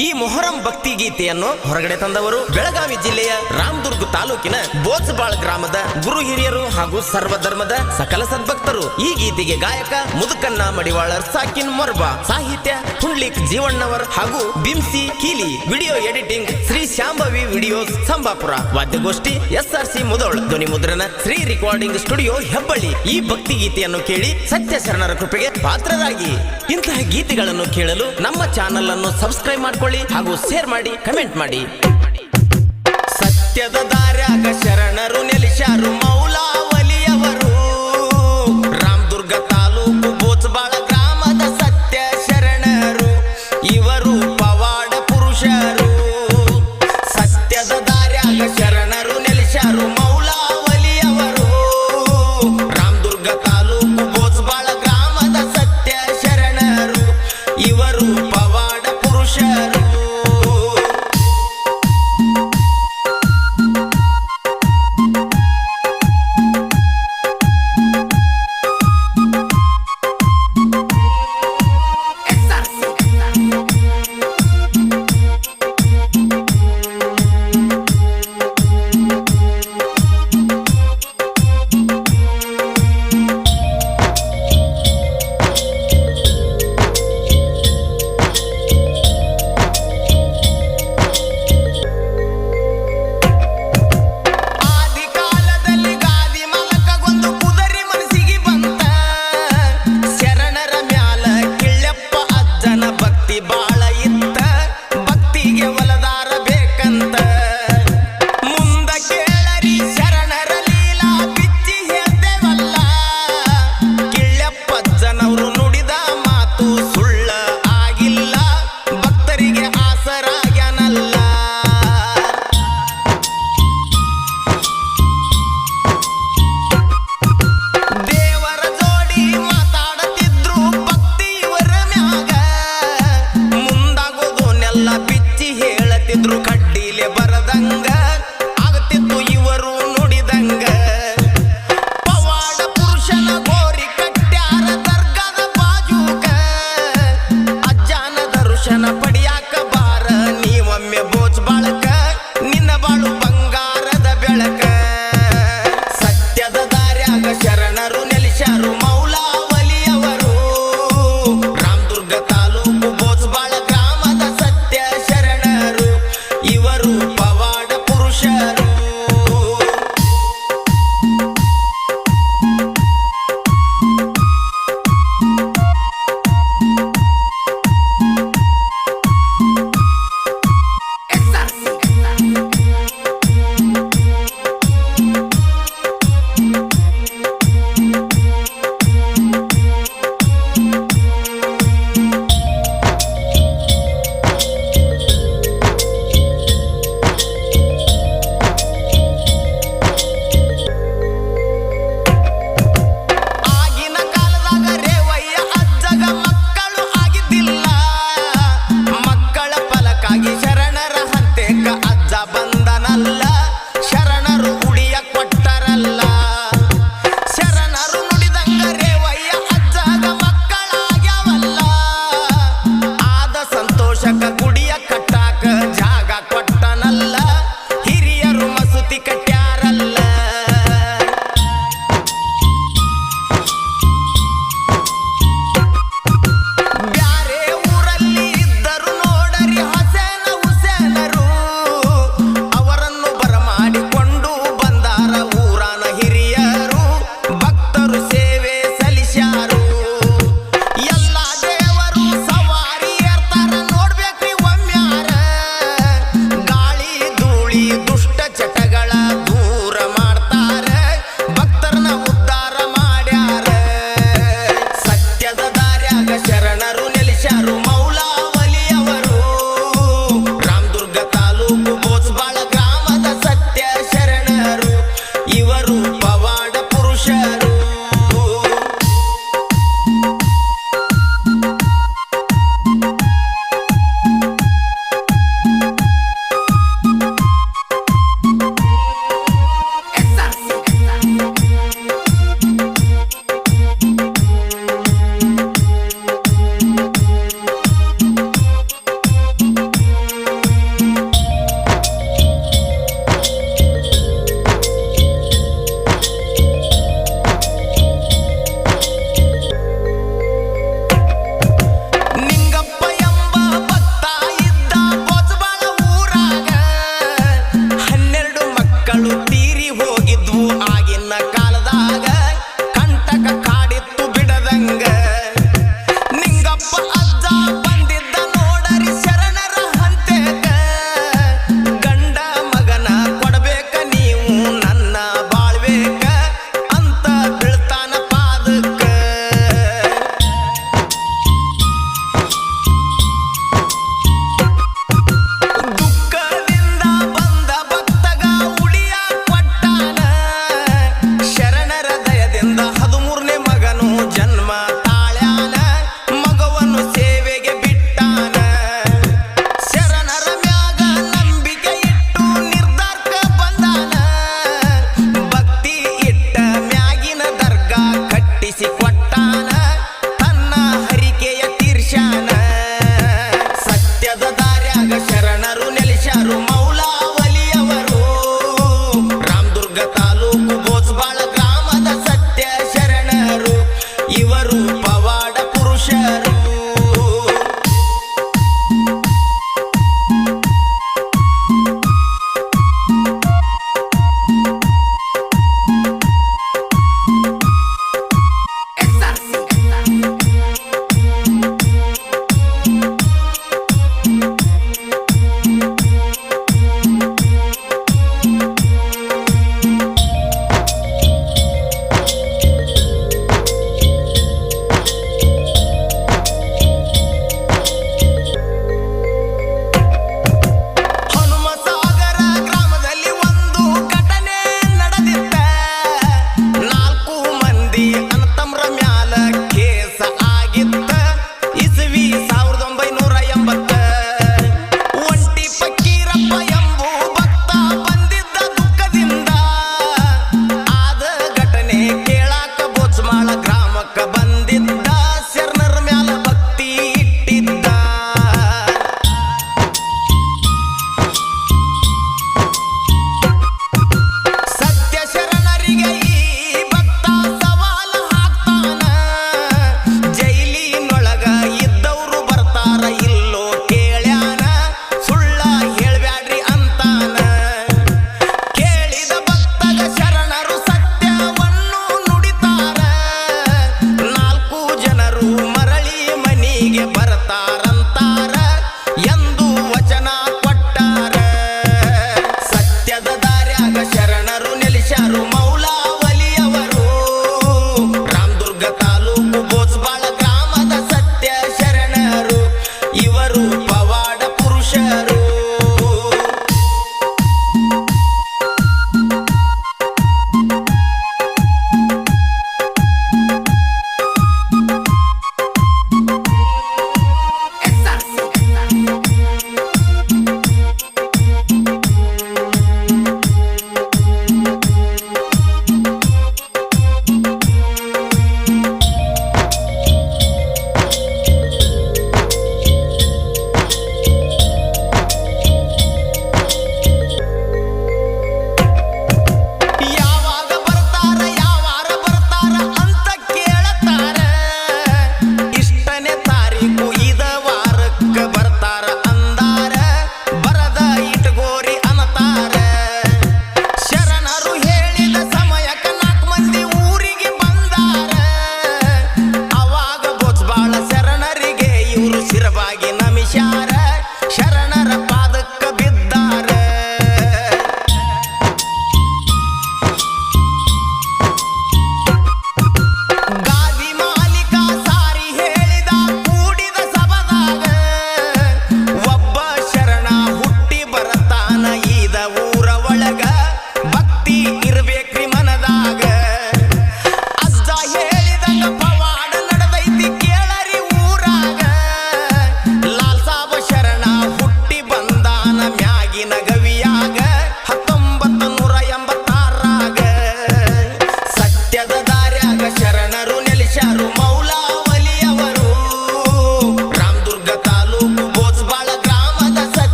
ಈ ಮೊಹರಂ ಭಕ್ತಿ ಗೀತೆಯನ್ನು ಹೊರಗಡೆ ತಂದವರು ಬೆಳಗಾವಿ ಜಿಲ್ಲೆಯ ರಾಮದುರ್ಗ ತಾಲೂಕಿನ ಬೋತ್ಸಬಾಳ್ ಗ್ರಾಮದ ಗುರು ಹಿರಿಯರು ಹಾಗೂ ಸರ್ವಧರ್ಮದ ಸಕಲ ಸದ್ಭಕ್ತರು. ಈ ಗೀತೆಗೆ ಗಾಯಕ ಮುದುಕನ್ನ ಮಡಿವಾಳರ್, ಸಾಕಿನ್ ಮೊರ್ಬಾ ಸಾಹಿತ್ಯ ಹುಂಡ್ಲಿಕ್ ಜೀವಣ್ಣವರ್ ಹಾಗೂ ಬಿಂಸಿ ಕೀಲಿ. Video editing Shri Shambhavi videos Sambapura. ವಾದ್ಯಗೋಷ್ಠಿ S R C Mudhol, ಧ್ವನಿ ಮುದ್ರಣ ಶ್ರೀ ರೆಕಾರ್ಡಿಂಗ್ ಸ್ಟುಡಿಯೋ ಹೆಬ್ಬಳ್ಳಿ. ಈ ಭಕ್ತಿ ಗೀತೆಯನ್ನು ಕೇಳಿ ಸತ್ಯ ಶರಣರ ಕೃಪೆಗೆ ಪಾತ್ರರಾಗಿ. ಇಂತಹ ಗೀತೆಗಳನ್ನು ಕೇಳಲು ನಮ್ಮ ಚಾನಲ್ ಅನ್ನು ಸಬ್ಸ್ಕ್ರೈಬ್ ಹಾಗೂ ಶೇರ್ ಮಾಡಿ ಕಮೆಂಟ್ ಮಾಡಿ. ಸತ್ಯದ ದಾರ್ಯಾಗ ಶರಣರು ನೆಲೆಸಾರು ಮೌಲಾವಲಿಯವರು Chana